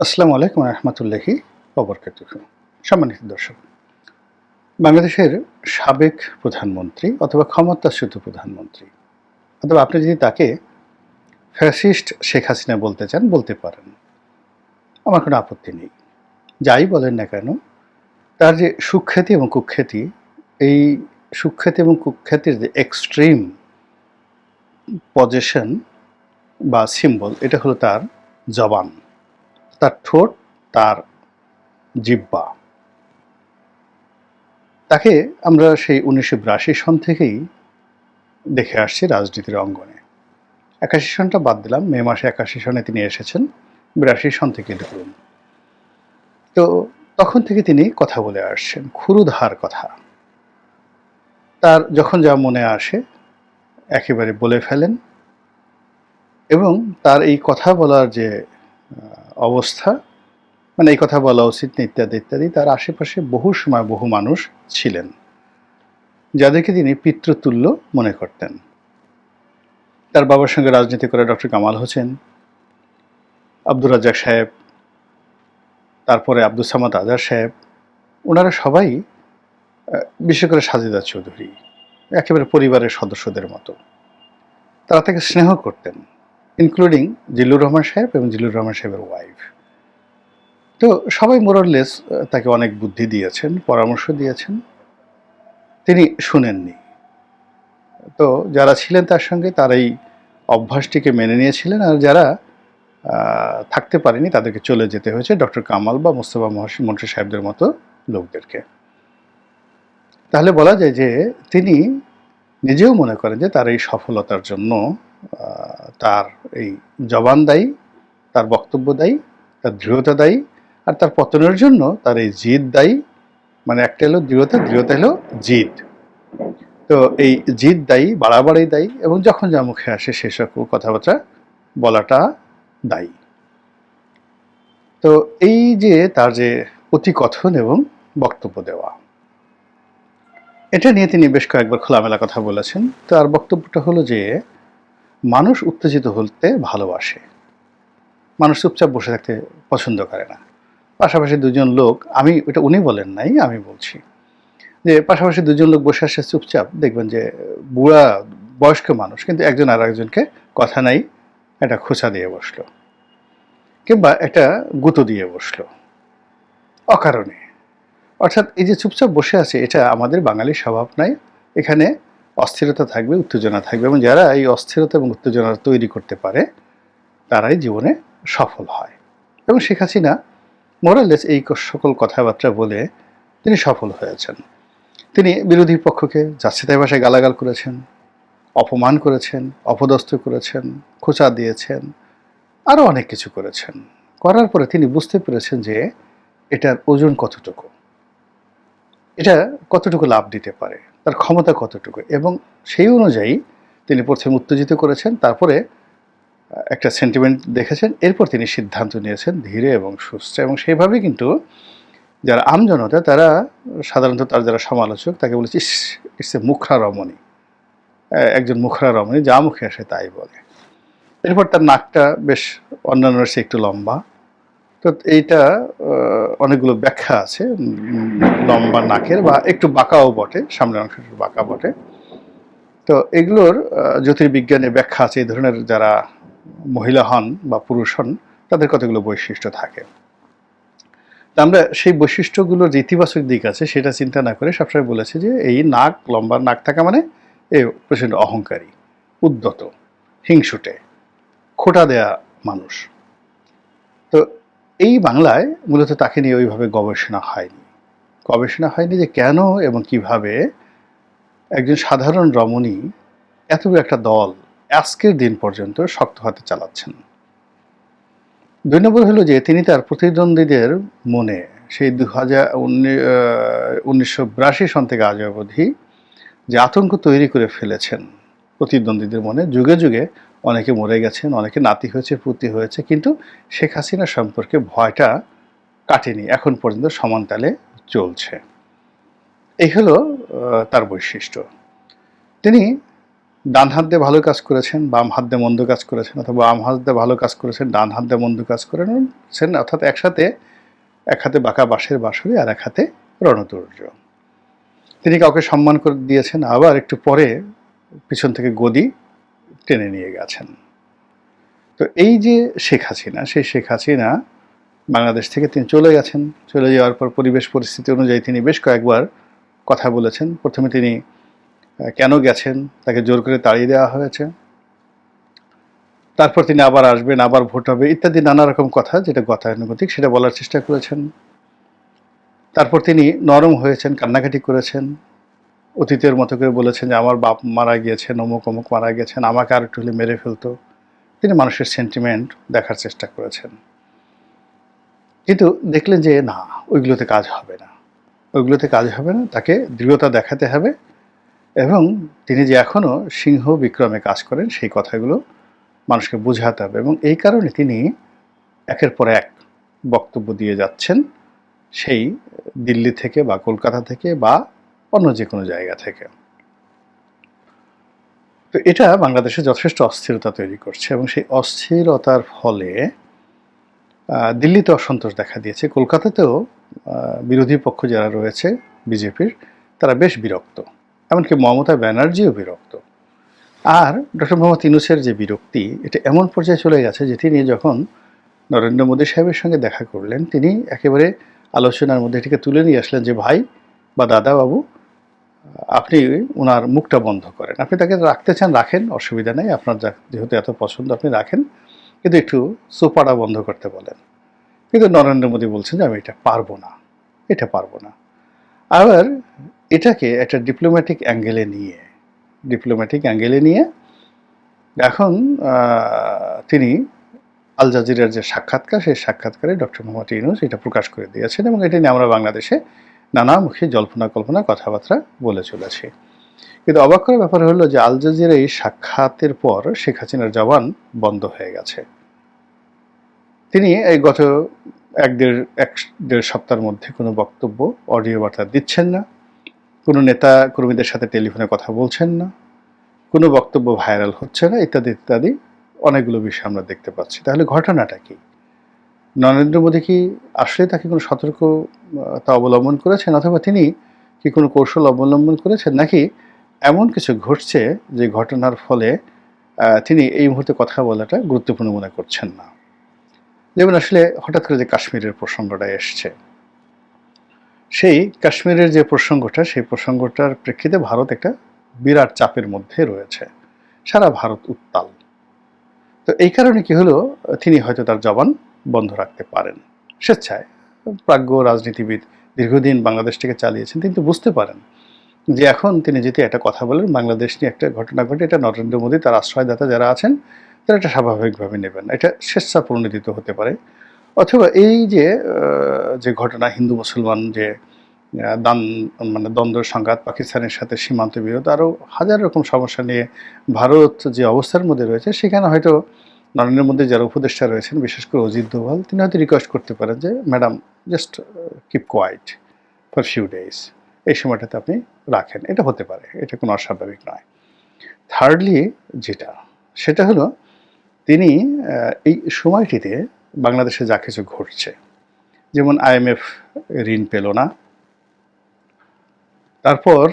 আসসালামু আলাইকুম রহমতুল্লাহি অবরকাত সম্মানিত দর্শক, বাংলাদেশের সাবেক প্রধানমন্ত্রী অথবা ক্ষমতাচ্যুত প্রধানমন্ত্রী, অথবা আপনি যদি তাকে ফ্যাসিস্ট শেখ হাসিনা বলতে চান, বলতে পারেন। আমার কোনো আপত্তি নেই। যাই বলেন না কেন, তার যে সুখ্যাতি এবং কুখ্যাতি, এই সুখ্যাতি এবং কুখ্যাতির যে এক্সট্রিম পজিশন বা সিম্বল এটা হলো তার জবান। তার ঠোঁট, তার জিব্বা তাকে আমরা সেই উনিশশো বিরাশি সন থেকেই দেখে আসছি রাজনীতির অঙ্গনে। একাশি সনটা বাদ দিলাম, মে মাসে একাশি সনে তিনি এসেছেন, বিরাশি সন থেকে ধরুন তো তখন থেকে তিনি কথা বলে আসছেন, ক্ষুরুধার কথা। তার যখন যা মনে আসে, একেবারে বলে ফেলেন এবং তার এই কথা বলার যে অবস্থা মানে এই কথা বলা উচিত না, ইত্যাদি ইত্যাদি, তার আশেপাশে বহু সময় বহু মানুষ ছিলেন, যাদেরকে তিনি পিতৃতুল্য মনে করতেন। তার বাবার সঙ্গে রাজনীতি করে ডক্টর কামাল হোসেন, আব্দুর রাজ্জাক সাহেব, তারপরে আব্দুল সামাদ আজার সাহেব, ওনারা সবাই বিশেষ করে সাজিদা চৌধুরী, একেবারে পরিবারের সদস্যদের মতো, তারা তাকে স্নেহ করতেন। ইনক্লুডিং জিল্লুর রহমান সাহেব এবং জিল্লুর রহমান সাহেবের ওয়াইফ তো সবাই মোরলেস তাকে অনেক বুদ্ধি দিয়েছেন, পরামর্শ দিয়েছেন। তিনি শুনেননি। তো যারা ছিলেন তার সঙ্গে তার এই অভ্যাসটিকে মেনে নিয়েছিলেন আর যারা থাকতে পারেনি তাদেরকে চলে যেতে হয়েছে ডক্টর কামাল বা মোস্তফা মহসিন মন্ত্রী সাহেবদের মতো লোকদেরকে। তাহলে বলা যায় যে তিনি নিজেও মনে করেন যে তার এই সফলতার জন্য তার এই জবান দায়ী, তার বক্তব্য দায়ী, তার দৃঢ়তা দায়ী, আর তার পতনের জন্য তার এই জিদ দায়ী। মানে একটা হলো দৃঢ়তা দৃঢ়তা হলো জিদ। তো এই জিদ দায়ী, বাড়াবাড়ি দায়ী, এবং যখন যা মুখে আসে সে সকল কথাবার্তা বলাটা দায়ী। তো এই যে তার যে প্রতিকথন এবং বক্তব্য দেওয়া, এটা নিয়ে তিনি বেশ কয়েকবার খোলামেলা কথা বলেছেন। তার বক্তব্যটা হলো যে মানুষ উত্তেজিত হতে ভালোবাসে। মানুষ চুপচাপ বসে থাকতে পছন্দ করে না। পাশাপাশি দুজন লোক, আমি, এটা উনি বলেন নাই, আমি বলছি যে, পাশাপাশি দুজন লোক বসে আসে চুপচাপ, দেখবেন যে, বুড়া বয়স্ক মানুষ, কিন্তু একজন আর একজনকে কথা নাই, একটা খোঁচা দিয়ে বসল কিংবা একটা গুঁতো দিয়ে বসল। অকারণে। অর্থাৎ এই যে চুপচাপ বসে আছে, এটা আমাদের বাঙালির স্বভাব নাই এখানে অস্থিরতা থাকবে, উত্তেজনা থাকবে এবং যারা এই অস্থিরতা এবং উত্তেজনা তৈরি করতে পারে, তারাই জীবনে সফল হয়। এবং শেখ হাসিনা মোরালেস এই সকল কথাবার্তা বলে তিনি সফল হয়েছেন। তিনি বিরোধী পক্ষকে যাচ্ছে তাই ভাষায় গালাগাল করেছেন, অপমান করেছেন, অপদস্থ করেছেন, খোঁচা দিয়েছেন আরও অনেক কিছু করেছেন। করার পরে তিনি বুঝতে পেরেছেন যে এটার ওজন কতটুকু। এটা কতটুকু লাভ দিতে পারে। তার ক্ষমতা কতটুকু? এবং সেই অনুযায়ী তিনি প্রথমে উত্তেজিত করেছেন, তারপরে একটা সেন্টিমেন্ট দেখেছেন, এরপর তিনি সিদ্ধান্ত নিয়েছেন ধীরে এবং সুস্থ। এবং সেইভাবে কিন্তু যারা আমজনতা তারা সাধারণত তার যারা সমালোচক, তাকে বলেছে ইটস এ মুখরা রমণী একজন মুখরা রমণী যা মুখে আসে তাই বলে। এরপর তার নাকটা বেশ অন্যান্য একটু লম্বা। তো এইটা অনেকগুলো ব্যাখ্যা আছে লম্বা নাকের বা একটু বাঁকাও বটে, সামনের অংশ বাঁকা বটে। তো এগুলোর জ্যোতির্বিজ্ঞানে ব্যাখ্যা আছে, এই ধরনের যারা মহিলা হন বা পুরুষ হন, তাদের কতগুলো বৈশিষ্ট্য থাকে। তা আমরা সেই বৈশিষ্ট্যগুলোর যে ইতিবাচক দিক আছে, সেটা চিন্তা না করে সবসময় বলেছি যে এই নাক, লম্বা নাক থাকা মানে এ প্রচণ্ড অহংকারী, উদ্যত, হিংসুটে, খোটা দেয়া মানুষ। তো এই বাংলায় মূলত তাকে নিয়ে ওইভাবে গবেষণা হয়নি। গবেষণা হয়নি যে কেন এবং কীভাবে একজন সাধারণ রমণী এত একটা দল আজকের দিন পর্যন্ত শক্ত হাতে চালাচ্ছেন। দুই নম্বর হলো যে তিনি তার প্রতিদ্বন্দ্বীদের মনে সেই দু হাজার উনিশশো বিরাশি সন থেকে আজ অবধি যে আতঙ্ক তৈরি করে ফেলেছেন প্রতিদ্বন্দ্বীদের মনে, যুগে যুগে অনেকে মরে গেছেন, অনেকে নাতি হয়েছে, পুতি হয়েছে, কিন্তু শেখ হাসিনা সম্পর্কে ভয়টা কাটেনি। এখন পর্যন্ত সমান তালে চলছে। এই হলো তার বৈশিষ্ট্য। তিনি ডান হাত দিয়ে ভালো কাজ করেছেন, বাম হাত দিয়ে মন্দ কাজ করেছেন, অথবা বাম হাত দিয়ে ভালো কাজ করেছেন, ডান হাত দিয়ে মন্দ কাজ করেছেন, অর্থাৎ একসাথে, এক হাতে বাঁকা বাঁশের বাঁশরি আর এক হাতে রণতুর্য। তিনি কাউকে সম্মান করে দিয়েছেন, আবার একটু পরে পিছন থেকে গদি টেনে নিয়ে গেছেন। তো এই যে শেখ হাসিনা, সেই শেখ হাসিনা বাংলাদেশ থেকে তিনি চলে গেছেন। চলে যাওয়ার পর পরিবেশ পরিস্থিতি অনুযায়ী তিনি বেশ কয়েকবার কথা বলেছেন। প্রথমে তিনি কেন গেছেন, তাকে জোর করে তাড়িয়ে দেওয়া হয়েছে। তারপর তিনি আবার আসবেন, আবার ভোট হবে, ইত্যাদি নানা রকম কথা যেটা গতানুগতিক সেটা বলার চেষ্টা করেছেন। তারপর তিনি নরম হয়েছেন, কান্নাকাটি করেছেন। অতীতের মতো করে বলেছেন যে, আমার বাপ মারা গিয়েছেন, অমুক অমুক মারা গেছেন, আমাকে আর একটু হলে মেরে ফেলতো। তিনি মানুষের সেন্টিমেন্ট দেখার চেষ্টা করেছেন। কিন্তু দেখলেন যে, না, ওইগুলোতে কাজ হবে না। ওইগুলোতে কাজ হবে না, তাকে দৃঢ়তা দেখাতে হবে এবং তিনি যে এখনও সিংহ বিক্রমে কাজ করেন, সেই কথাগুলো মানুষকে বোঝাতে হবে এবং এই কারণে তিনি একের পর এক বক্তব্য দিয়ে যাচ্ছেন সেই দিল্লি থেকে বা কলকাতা থেকে বা অন্য যে কোনো জায়গা থেকে। তো এটা বাংলাদেশে যথেষ্ট অস্থিরতা তৈরি করছে এবং সেই অস্থিরতার ফলে দিল্লিতে অসন্তোষ দেখা দিয়েছে। কলকাতাতেও বিরোধী পক্ষ যারা রয়েছে, বিজেপির, তারা বেশ বিরক্ত। এমনকি মমতা ব্যানার্জিও বিরক্ত। আর ডক্টর মোহাম্মদ ইনুসের যে বিরক্তি, এটা এমন পর্যায়ে চলে গেছে যে তিনি যখন নরেন্দ্র মোদী সাহেবের সঙ্গে দেখা করলেন, তিনি একেবারে আলোচনার মধ্যে এটিকে তুলে নিয়ে আসলেন যে, ভাই বা দাদা বাবু আপনি ওনার মুখটা বন্ধ করেন। আপনি তাকে রাখতে চান রাখেন, অসুবিধা নেই। আপনার যা- যেহেতু এত পছন্দ আপনি রাখেন, কিন্তু একটু সোপাটা বন্ধ করতে বলেন। কিন্তু নরেন্দ্র মোদী বলছেন যে আমি এটা পারব না। এটা পারব না। আবার এটাকে একটা ডিপ্লোম্যাটিক অ্যাঙ্গেলে নিয়ে ডিপ্লোম্যাটিক অ্যাঙ্গেলে নিয়ে এখন তিনি আল জাজিরার যে সাক্ষাৎকার, সেই সাক্ষাৎকারে ডক্টর মোহাম্মদ ইউনুস এটা প্রকাশ করে দিয়েছেন এবং এটা নিয়ে আমরা বাংলাদেশে নানামুখী জল্পনা কল্পনা কথাবার্তা বলে চলেছে। কিন্তু অবাক করার ব্যাপার হলো যে আল জাজিরা এই সাক্ষাতের পর শেখ হাসিনার জবান বন্ধ হয়ে গেছে। তিনি এই গত এক দেড় এক দেড় সপ্তাহের মধ্যে কোনো বক্তব্য, অডিও বার্তা দিচ্ছেন না। কোনো নেতা কর্মীদের সাথে টেলিফোনে কথা বলছেন না। কোনো বক্তব্য ভাইরাল হচ্ছে না, ইত্যাদি ইত্যাদি অনেকগুলো বিষয় আমরা দেখতে পাচ্ছি। তাহলে ঘটনাটা কি? নরেন্দ্র মোদী কি আসলে তাকে কোনো সতর্কতা অবলম্বন করেছেন? অথবা তিনি কি কোনো কৌশল অবলম্বন করেছেন? নাকি এমন কিছু ঘটছে যে ঘটনার ফলে তিনি এই মুহূর্তে কথা বলাটা গুরুত্বপূর্ণ মনে করছেন না? যেমন আসলে হঠাৎ করে যে কাশ্মীরের প্রসঙ্গটা এসছে। সেই কাশ্মীরের যে প্রসঙ্গটা, সেই প্রসঙ্গটার প্রেক্ষিতে ভারত একটা বিরাট চাপের মধ্যে রয়েছে। সারা ভারত উত্তাল। তো এই কারণে কি হলো? তিনি হয়তো তার জবান বন্ধ রাখতে পারেন। স্বেচ্ছায়। প্রাজ্ঞ রাজনীতিবিদ দীর্ঘদিন বাংলাদেশ থেকে চালিয়েছেন, তিনি তো বুঝতে পারেন যে এখন তিনি যদি একটা কথা বলেন, বাংলাদেশ নিয়ে একটা ঘটনা ঘটে, এটা নরেন্দ্র মোদী তার আশ্রয়দাতা যারা আছেন, তারা এটা স্বাভাবিকভাবে নেবেন। এটা স্বেচ্ছা পরিণতিত হতে পারে। অথবা এই যে যে ঘটনা হিন্দু মুসলমান যে দান মানে দ্বন্দ্ব, সংঘাত, পাকিস্তানের সাথে সীমান্ত বিরোধ আরও হাজার রকম সমস্যা নিয়ে ভারত যে অবস্থার মধ্যে রয়েছে, সেখানে হয়তো নরেন্দ্র মোদী যারা উপদেষ্টা রয়েছেন, বিশেষ করে অজিত দোভাল, তিনি হয়তো রিকোয়েস্ট করতে পারেন যে madam just keep quiet for few days এই সময়টাতে আপনি রাখেন। এটা হতে পারে, এটা কোনো অস্বাভাবিক নয়। থার্ডলি যেটা, সেটা হলো, তিনি এই সময়টিতে বাংলাদেশে যা কিছু ঘটছে, যেমন আইএমএফ ঋণ পেল না তারপর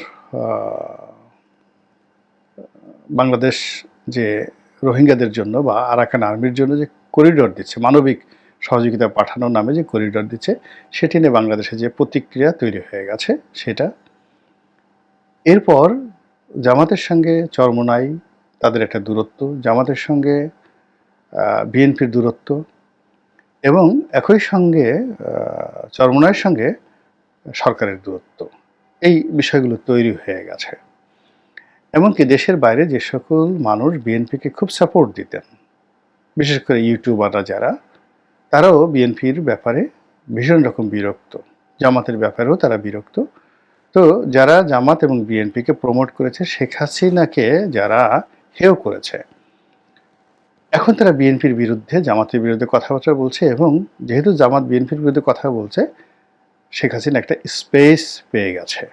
বাংলাদেশ যে রোহিঙ্গাদের জন্য বা আরাকান আর্মির জন্য যে করিডোর দিচ্ছে, মানবিক সহযোগিতা পাঠানোর নামে যে করিডোর দিচ্ছে, সেটি নিয়ে বাংলাদেশে যে প্রতিক্রিয়া তৈরি হয়ে গেছে, সেটা এরপর জামাতের সঙ্গে চরমোনাই তাদের একটা দূরত্ব, জামাতের সঙ্গে বিএনপির দূরত্ব এবং একই সঙ্গে চরমোনাইয়ের সঙ্গে সরকারের দূরত্ব। এই বিষয়গুলো তৈরি হয়ে গেছে। এমনকি দেশের বাইরে যে সকল মানুষ বিএনপিকে খুব সাপোর্ট দিতেন, বিশেষ করে ইউটিউবাররা যারা, তারাও বিএনপির ব্যাপারে ভীষণ রকম বিরক্ত। জামাতের ব্যাপারেও তারা বিরক্ত। তো যারা জামাত এবং বিএনপিকে প্রমোট করেছে, শেখ হাসিনাকে যারা হেয় করেছে, এখন তারা বিএনপির বিরুদ্ধে, জামাতের বিরুদ্ধে কথাবার্তা বলছে এবং যেহেতু জামাত বিএনপির বিরুদ্ধে কথা বলছে শেখ হাসিনা একটা স্পেস পেয়ে গেছে।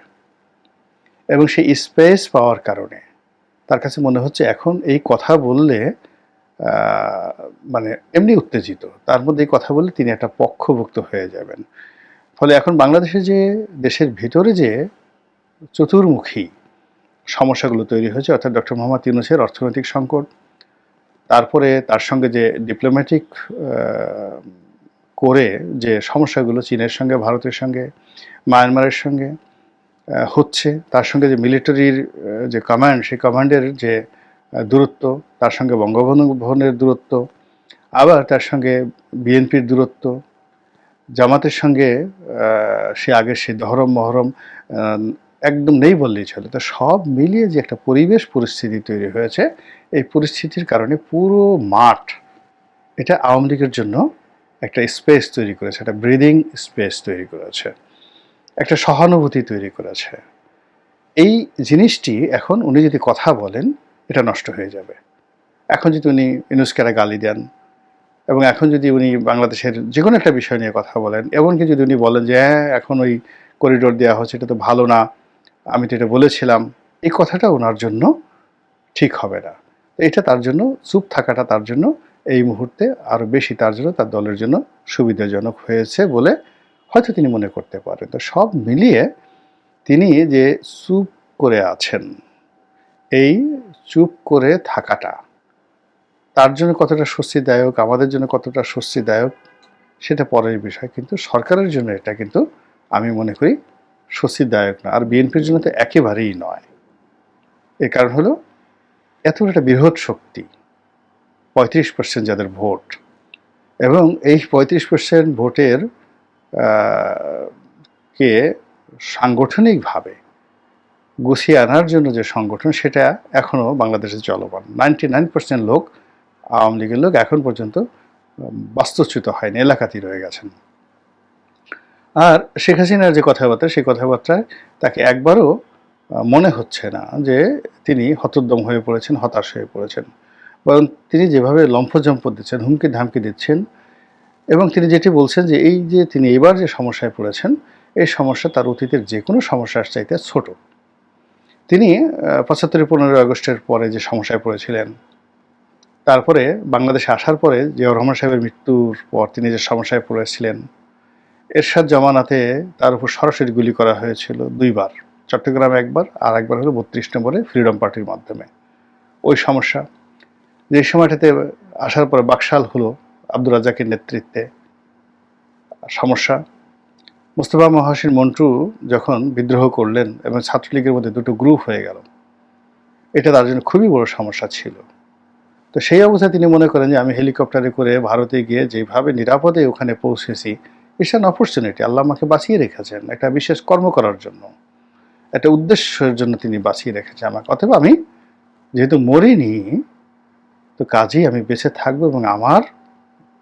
এবং সেই স্পেস পাওয়ার কারণে তার কাছে মনে হচ্ছে এখন এই কথা বললে মানে এমনি উত্তেজিত। তার মধ্যে এই কথা বললে তিনি একটা পক্ষভুক্ত হয়ে যাবেন। ফলে এখন বাংলাদেশে যে, দেশের ভিতরে যে চতুর্মুখী সমস্যাগুলো তৈরি হয়েছে, অর্থাৎ ডক্টর মোহাম্মদ ইউনুসের অর্থনৈতিক সংকট, তারপরে তার সঙ্গে যে ডিপ্লোম্যাটিক করে যে সমস্যাগুলো চীনের সঙ্গে, ভারতের সঙ্গে, মায়ানমারের সঙ্গে হচ্ছে, তার সঙ্গে যে মিলিটারির যে কমান্ড সেই কমান্ডের যে দূরত্ব, তার সঙ্গে বঙ্গবন্ধু ভবনের দূরত্ব, আবার তার সঙ্গে বিএনপির দূরত্ব, জামাতের সঙ্গে সে আগের সে ধরম মহরম একদম নেই বললেই চলে। তো সব মিলিয়ে যে একটা পরিবেশ পরিস্থিতি তৈরি হয়েছে, এই পরিস্থিতির কারণে পুরো মাঠ, এটা আওয়ামী লীগের জন্য একটা স্পেস তৈরি করেছে, একটা ব্রিদিং স্পেস তৈরি করেছে, একটা সহানুভূতি তৈরি করেছে। এই জিনিসটি এখন উনি যদি কথা বলেন, এটা নষ্ট হয়ে যাবে। এখন যদি উনি ইনুস্কারা গালি দেন এবং এখন যদি উনি বাংলাদেশের যে কোনো একটা বিষয় নিয়ে কথা বলেন, এমনকি যদি উনি বলেন যে হ্যাঁ এখন ওই করিডোর দেওয়া হচ্ছে, এটা তো ভালো না, আমি তো এটা বলেছিলাম, এই কথাটা ওনার জন্য ঠিক হবে না। এটা তার জন্য, চুপ থাকাটা তার জন্য এই মুহূর্তে আরও বেশি তার জন্য, তার দলের জন্য সুবিধাজনক হয়েছে বলে হয়তো তিনি মনে করতে পারেন। তো সব মিলিয়ে তিনি যে চুপ করে আছেন, এই চুপ করে থাকাটা তার জন্য কতটা স্বস্তিদায়ক, আমাদের জন্য কতটা স্বস্তিদায়ক, সেটা পরের বিষয়। কিন্তু সরকারের জন্য এটা কিন্তু আমি মনে করি স্বস্তিদায়ক না। আর বিএনপির জন্য তো একেবারেই নয়। এর কারণ হলো এত একটা বৃহৎ শক্তি পঁয়ত্রিশ পার্সেন্ট যাদের ভোট। এবং এই পঁয়ত্রিশ পার্সেন্ট ভোটের কে সাংগঠনিকভাবে গুছিয়ে আনার জন্য যে সংগঠন, সেটা এখনও বাংলাদেশে চলমান। নাইনটি নাইন পার্সেন্ট লোক, আওয়ামী লীগের লোক এখন পর্যন্ত বাস্তুচ্যুত হয়নি এলাকাতেই রয়ে গেছেন। আর শেখ হাসিনার যে কথাবার্তা, সেই কথাবার্তায় তাকে একবারও মনে হচ্ছে না যে তিনি হতোদ্যম হয়ে পড়েছেন, হতাশ হয়ে পড়েছেন। বরং তিনি যেভাবে লম্ফজম্প দিচ্ছেন হুমকি ধামকি দিচ্ছেন এবং তিনি যেটি বলছেন যে এই যে তিনি এবার যে সমস্যায় পড়েছেন, এই সমস্যা তার অতীতের যে কোনো সমস্যার চাইতে ছোট। তিনি পঁচাত্তরের পনেরোই আগস্টের পরে যে সমস্যায় পড়েছিলেন, তারপরে বাংলাদেশে আসার পরে জিয়াউর রহমান সাহেবের মৃত্যুর পর তিনি যে সমস্যায় পড়েছিলেন, এরশাদ জমানাতে তার উপর সরাসরি গুলি করা হয়েছিল দুইবার। চট্টগ্রামে একবার, আর একবার হলো বত্রিশ নম্বরে ফ্রিডম পার্টির মাধ্যমে। ওই সমস্যা যে সময়টাতে আসার পরে বাকশাল হলো আব্দুর রাজাকের নেতৃত্বে, সমস্যা। মুস্তফা মহাসিন মন্টু যখন বিদ্রোহ করলেন এবং ছাত্রলীগের মধ্যে দুটো গ্রুপ হয়ে গেল, এটা তার জন্য খুবই বড় সমস্যা ছিল। তো সেই অবস্থায় তিনি মনে করেন যে, আমি হেলিকপ্টারে করে ভারতে গিয়ে যেভাবে নিরাপদে ওখানে পৌঁছেছি ইটস অ্যান অপরচুনিটি আল্লাহ আমাকে বাঁচিয়ে রেখেছেন, একটা বিশেষ কর্ম করার জন্য। একটা উদ্দেশ্যের জন্য তিনি বাঁচিয়ে রেখেছেন আমাকে। অথবা আমি যেহেতু মরিনি তো কাজেই আমি বেঁচে থাকব এবং আমার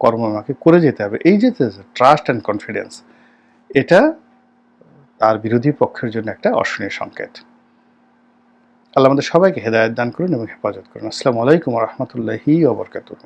কর্ম আমাকে করে যেতে হবে। এই যে ট্রাস্ট অ্যান্ড কনফিডেন্স এটা তার বিরোধী পক্ষের জন্য একটা অশনীয় সংকেত। আল্লাহ আমাদের সবাইকে হেদায়ত দান করুন এবং হেফাজত করুন। আসসালামু আলাইকুম রহমতুল্লাহি ওবরকাতুহ